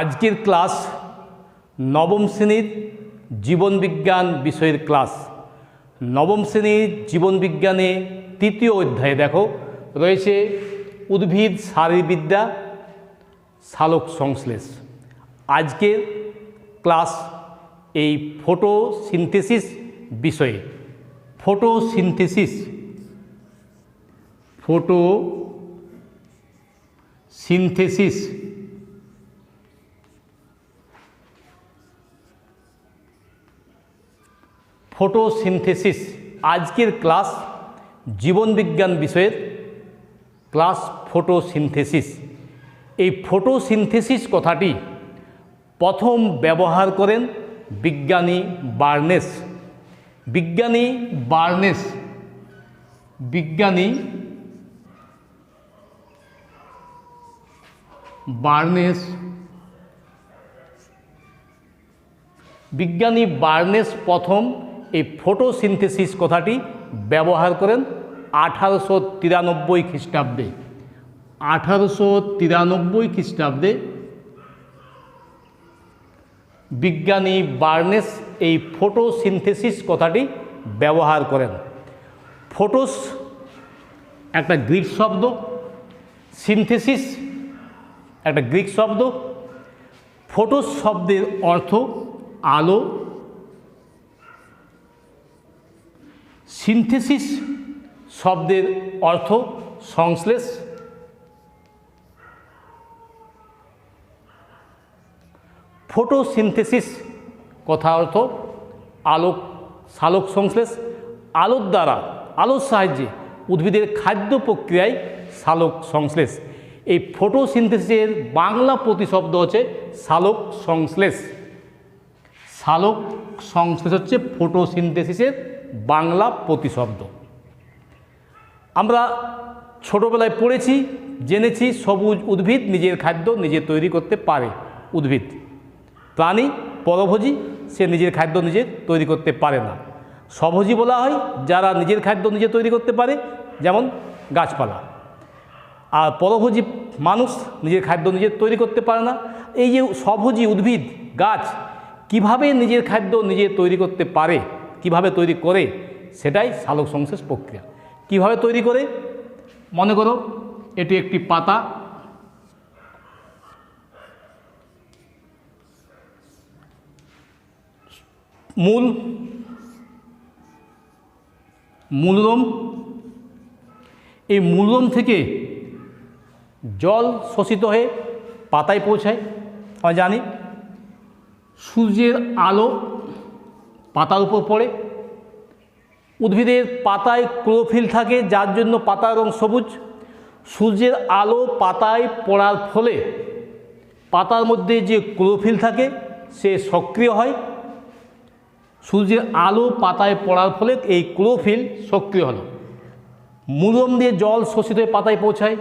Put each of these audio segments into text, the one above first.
আজকের ক্লাস নবম শ্রেণির জীবনবিজ্ঞান বিষয়ের ক্লাস। নবম শ্রেণির জীবনবিজ্ঞানে তৃতীয় অধ্যায়ে দেখো, রয়েছে উদ্ভিদ, শারীরবিদ্যা সালোক সংশ্লেষ। আজকের ক্লাস এই ফটোসিনথেসিস বিষয়ে। ফটোসিনথেসিস, ফটো সিনথেসিস ফটোসিনথেসিস আজকের ক্লাস জীবনবিজ্ঞান বিষয়ের ক্লাস ফটোসিনথেসিস এই ফটোসিনথেসিস কথাটি প্রথম ব্যবহার করেন বিজ্ঞানী বার্নেস। বিজ্ঞানী বার্নেস বিজ্ঞানী বার্নেস। বিজ্ঞানী বার্নেস প্রথম এই ফটোসিনথেসিস কথাটি ব্যবহার করেন আঠারোশো তিরানব্বই খ্রিস্টাব্দে। আঠারোশো তিরানব্বই খ্রিস্টাব্দে বিজ্ঞানী বার্নেস এই ফটোসিনথেসিস কথাটি ব্যবহার করেন। ফটোস একটা গ্রিক শব্দ, সিনথেসিস একটা গ্রিক শব্দ, ফটোস শব্দের অর্থ আলো সিনথেসিস শব্দের অর্থ সংশ্লেষ। ফটোসিনথেসিস কথা অর্থ আলোক সালোক সংশ্লেষ। আলোর দ্বারা, আলোর সাহায্যে উদ্ভিদের খাদ্য প্রক্রিয়ায় সালোক সংশ্লেষ। এই ফটোসিনথেসিসের বাংলা প্রতিশব্দ হচ্ছে সালোক সংশ্লেষ। সালোক সংশ্লেষ হচ্ছে ফটোসিনথেসিসের বাংলা প্রতিশব্দ। আমরা ছোটোবেলায় পড়েছি, জেনেছি, সবুজ উদ্ভিদ নিজের খাদ্য নিজে তৈরি করতে পারে উদ্ভিদ। প্রাণী, পরভোজী, সে নিজের খাদ্য নিজে তৈরি করতে পারে না। স্বভোজী বলা হয়, যারা নিজের খাদ্য নিজে তৈরি করতে পারে, যেমন গাছপালা। আর পরভোজী মানুষ নিজের খাদ্য নিজে তৈরি করতে পারে না। এই যে স্বভোজী উদ্ভিদ, গাছ, কীভাবে নিজের খাদ্য নিজে তৈরি করতে পারে? কীভাবে তৈরি করে সেটাই সালোক সংশ্লেষ প্রক্রিয়া। কীভাবে তৈরি করে? মনে করো এটি একটি পাতা। মূল, মূলরম। এই মূলরম থেকে জল শোষিত হয়ে পাতায় পৌঁছায়। আমরা জানি সূর্যের আলো পাতার উপর পড়ে। উদ্ভিদের পাতায় ক্লোরোফিল থাকে, যার জন্য পাতার রং সবুজ। সূর্যের আলো পাতায় পড়ার ফলে পাতার মধ্যে যে ক্লোরোফিল থাকে, সে সক্রিয় হয়। সূর্যের আলো পাতায় পড়ার ফলে এই ক্লোরোফিল সক্রিয় হলো মূলম দিয়ে জল শোষিত হয়ে পাতায় পৌঁছায়।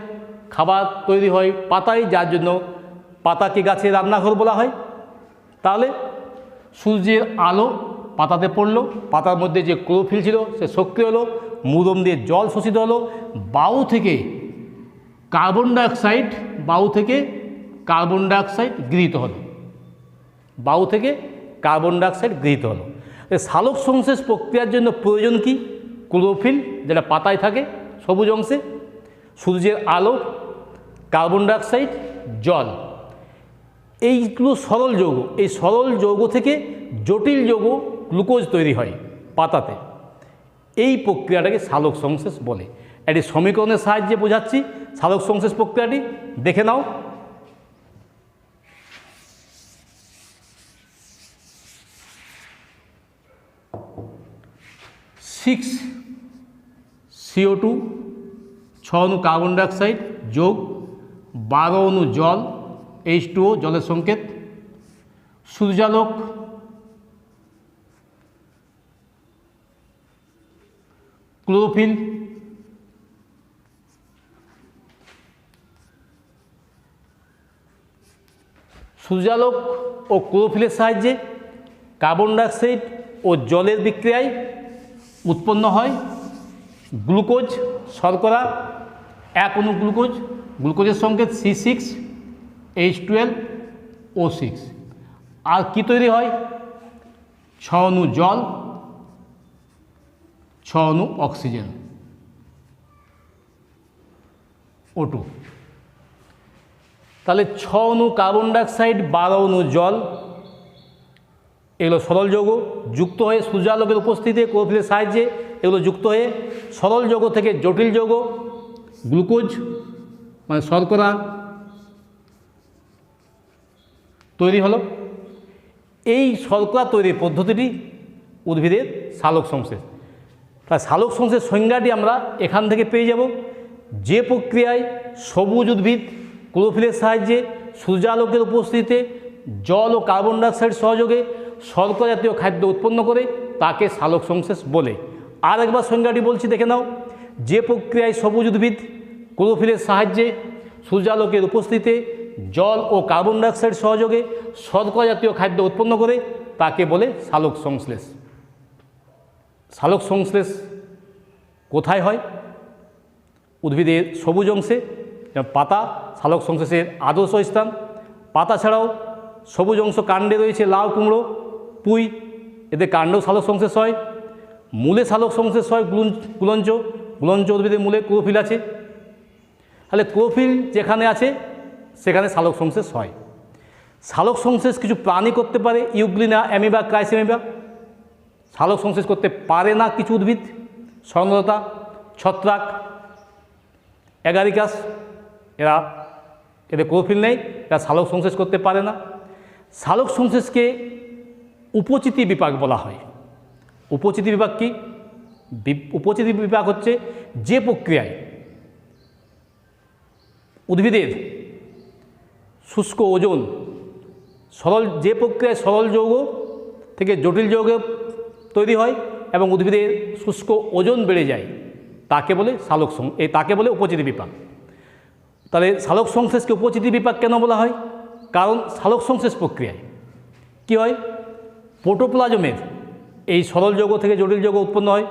খাবার তৈরি হয় পাতায়, যার জন্য পাতাকে গাছে রান্নাঘর বলা হয়। তাহলে সূর্যের আলো পাতাতে পড়ল, পাতার মধ্যে যে ক্লোরোফিল ছিল সে সক্রিয় হলো মুদম দিয়ে জল শোষিত হলো, বাউ থেকে কার্বন ডাইঅক্সাইড, বাউ থেকে কার্বন ডাইঅক্সাইড গৃহীত হলো। বাউ থেকে কার্বন ডাইঅক্সাইড গৃহীত হলো। সালোক সংশ্লেষ প্রক্রিয়ার জন্য প্রয়োজন কি? ক্লোরোফিল, যেটা পাতায় থাকে, সবুজ অংশে, সূর্যের আলো, কার্বন ডাইঅক্সাইড, জল। এইগুলো সরল যৌগ, এই সরল যৌগ থেকে জটিল যৌগ গ্লুকোজ তৈরি হয় পাতাতে। এই প্রক্রিয়াটাকে সালোক সংশ্লেষ বলে। এটি সমীকরণের সাহায্যে বোঝাচ্ছি সালোক সংশ্লেষ প্রক্রিয়াটি। দেখে নাও। সিক্স সিও টু ছ অণু কার্বন ডাইঅক্সাইড যোগ বারো অণু জল এইচ টুও জলের সংকেত। সূর্যালোক ক্লোরোফিল। সূর্যালোক ও ক্লোরোফিলের সাহায্যে কার্বন ডাইঅক্সাইড ও জলের বিক্রিয়ায় উৎপন্ন হয় গ্লুকোজ শর্করা, এক অণু গ্লুকোজ, গ্লুকোজের সংকেত C six, H twelve, O six. আর কী তৈরি হয়? ছ অণু জল অণু অক্সিজেন। ও টু তাহলে ছ অণু কার্বন ডাইঅক্সাইড, বারো অণু জল। এগুলো সরল যৌগ, যুক্ত হয়ে সূর্যালোকের উপস্থিতিতে ক্লোরোফিলের সাহায্যে এগুলো যুক্ত হয়ে সরল যৌগ থেকে জটিল যৌগ, গ্লুকোজ মানে শর্করা তৈরি হলো। এই শর্করা তৈরির পদ্ধতিটি উদ্ভিদের সালোক সংশ্লেষ তাই সালোক সংশ্লেষ সংজ্ঞাটি আমরা এখান থেকে পেয়ে যাব। যে প্রক্রিয়ায় সবুজ উদ্ভিদ, ক্লোরোফিলের সাহায্যে সূর্যালোকের উপস্থিতিতে জল ও কার্বন ডাইঅক্সাইড সহযোগে শর্করা জাতীয় খাদ্য উৎপন্ন করে তাকে সালোক সংশ্লেষ বলে। আর একবার সংজ্ঞাটি বলছি, দেখে নাও। যে প্রক্রিয়ায় সবুজ উদ্ভিদ, ক্লোরোফিলের সাহায্যে সূর্যালোকের উপস্থিতিতে জল ও কার্বন ডাইঅক্সাইড সহযোগে শর্করা জাতীয় খাদ্য উৎপন্ন করে তাকে বলে সালোক সংশ্লেষ সালোক সংশ্লেষ কোথায় হয়? উদ্ভিদের সবুজ অংশে, যেমন পাতা সালোক সংশ্লেষের আদর্শ স্থান। পাতা ছাড়াও সবুজ অংশ কাণ্ডে রয়েছে লাউ, কুমড়ো, পুঁই। এতে কাণ্ডও সালোক সংশ্লেষ হয়। মূলে সালোক সংশ্লেষ হয় গুলঞ্চ। গুলঞ্চ উদ্ভিদের মূলে ক্লোরোফিল আছে। তাহলে ক্লোরোফিল যেখানে আছে, সেখানে সালোক সংশ্লেষ হয়। সালোক সংশ্লেষ কিছু প্রাণী করতে পারে ইউগ্লিনা অ্যামিবা, ক্রাইসেমিবা। সালোক সংশ্লেষ করতে পারে না কিছু উদ্ভিদ, স্বর্ণলতা, ছত্রাক অ্যাগারিকাস এরা এদের ক্লোরোফিল নেই, এরা সালোক সংশ্লেষ করতে পারে না। সালোক সংশ্লেষকে উপচিতি বিপাক বলা হয়। উপচিতি বিপাক কি? উপচিতি বিপাক হচ্ছে যে প্রক্রিয়ায় উদ্ভিদের শুষ্ক ওজন সরল, যে প্রক্রিয়ায় সরল যৌগ থেকে জটিল যৌগ তৈরি হয় এবং উদ্ভিদের শুষ্ক ওজন বেড়ে যায়। তাকে বলে শালক সং এই তাকে বলে উপচিতি বিপাক। তাহলে শালক সংশ্লেষকে উপচিতি বিপাক কেন বলা হয়? কারণ শালক সংশ্লেষ প্রক্রিয়ায় কী হয়? পোটোপ্লাজমের এই সরল যৌগ থেকে জটিল যৌগ উৎপন্ন হয়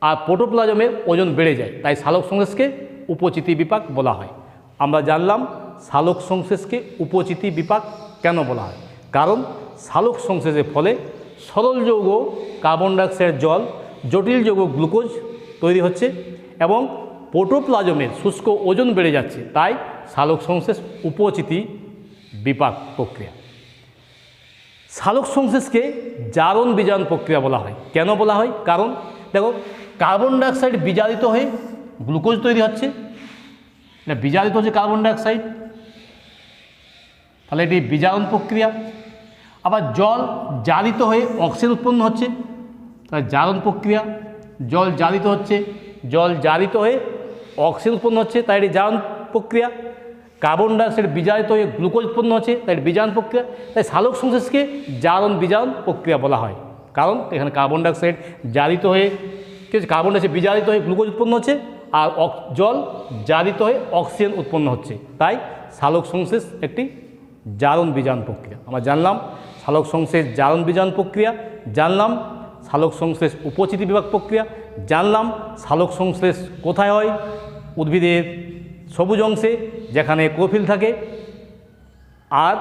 আর পোটোপ্লাজমের ওজন বেড়ে যায়। তাই শালক সংশ্লেষকে উপচিতি বিপাক বলা হয়। আমরা জানলাম শালক সংশ্লেষকে উপচিতি বিপাক কেন বলা হয়? কারণ শালক সংশ্লেষের ফলে সরল যৌগ কার্বন ডাইঅক্সাইড জল, জটিল যৌগ গ্লুকোজ তৈরি হচ্ছে এবং প্রোটোপ্লাজমের শুষ্ক ওজন বেড়ে যাচ্ছে। তাই সালোক সংশ্লেষ উপচিতি বিপাক প্রক্রিয়া। সালোক সংশ্লেষকে জারণ বিজারণ প্রক্রিয়া বলা হয়। কেন বলা হয়? কারণ দেখো কার্বন ডাইঅক্সাইড বিজারিত হয়ে গ্লুকোজ তৈরি হচ্ছে। বিজারিত হচ্ছে কার্বন ডাইঅক্সাইড তাহলে এটি বিজারণ প্রক্রিয়া। আবার জল জারিত হয়ে অক্সিজেন উৎপন্ন হচ্ছে। তাহলে জারণ প্রক্রিয়া, জল জারিত হচ্ছে, জল জারিত হয়ে অক্সিজেন উৎপন্ন হচ্ছে তাই এটি জারণ প্রক্রিয়া। কার্বন ডাইঅক্সাইড বিজারিত হয়ে গ্লুকোজ উৎপন্ন হচ্ছে তাই বিজারণ প্রক্রিয়া। তাই সালোক সংশ্লেষকে জারণ বিজারণ প্রক্রিয়া বলা হয়। কারণ এখানে কার্বন ডাইঅক্সাইড জারিত হয়ে কি হচ্ছে কার্বন ডাইঅক্সাইড বিজারিত হয়ে গ্লুকোজ উৎপন্ন হচ্ছে আর জল জারিত হয়ে অক্সিজেন উৎপন্ন হচ্ছে। তাই সালোক সংশ্লেষ একটি জারণ বিজারণ প্রক্রিয়া। আমরা জানলাম সালোক সংশ্লেষ জারণ বিজারণ প্রক্রিয়া জানলাম সালোক সংশ্লেষ উপচিতি বিভাগ প্রক্রিয়া জানলাম সালোক সংশ্লেষ কোথায় হয়? উদ্ভিদের সবুজ অংশে, যেখানে ক্লোরোফিল থাকে। আর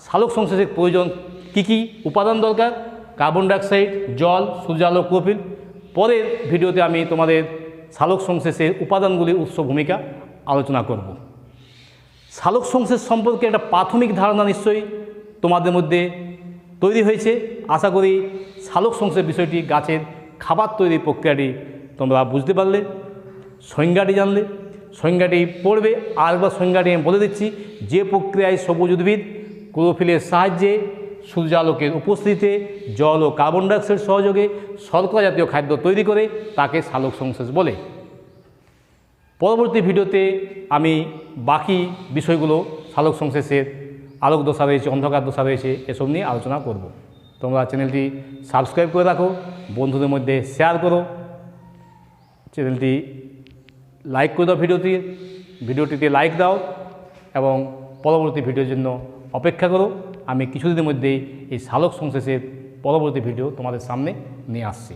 সালোক সংশ্লেষের প্রয়োজন কী কী? উপাদান দরকার? কার্বন ডাইঅক্সাইড, জল সূর্যালোক ক্লোরোফিল। পরের ভিডিওতে আমি তোমাদের সালোক সংশ্লেষের উপাদানগুলির উৎস ভূমিকা আলোচনা করব। সালোক সংশ্লেষ সম্পর্কে একটা প্রাথমিক ধারণা নিশ্চয়ই তোমাদের মধ্যে তৈরি হয়েছে। আশা করি সালোক সংশ্লেষ বিষয়টি গাছের খাবার তৈরির প্রক্রিয়াটি তোমরা বুঝতে পারলে, সংজ্ঞাটি জানলে। সংজ্ঞাটি পড়বে আরেকবার সংজ্ঞাটি আমি বলে দিচ্ছি, যে প্রক্রিয়ায় সবুজ উদ্ভিদ ক্লোরোফিলের সাহায্যে সূর্যালোকের উপস্থিতিতে জল ও কার্বন ডাইঅক্সাইড সহযোগে শর্করা জাতীয় খাদ্য তৈরি করে তাকে সালোক সংশ্লেষ বলে। পরবর্তী ভিডিওতে আমি বাকি বিষয়গুলো সালোক সংশ্লেষের আলোক দশা রয়েছে, অন্ধকার দশা রয়েছে, এসব নিয়ে আলোচনা করব। তোমরা চ্যানেলটি সাবস্ক্রাইব করে রাখো, বন্ধুদের মধ্যে শেয়ার করো। চ্যানেলটি লাইক করে দাও ভিডিওটি, ভিডিওটিতে লাইক দাও এবং পরবর্তী ভিডিওর জন্য অপেক্ষা করো। আমি কিছুদিনের মধ্যেই এই সালোক সংশ্লেষের পরবর্তী ভিডিও তোমাদের সামনে নিয়ে আসছি।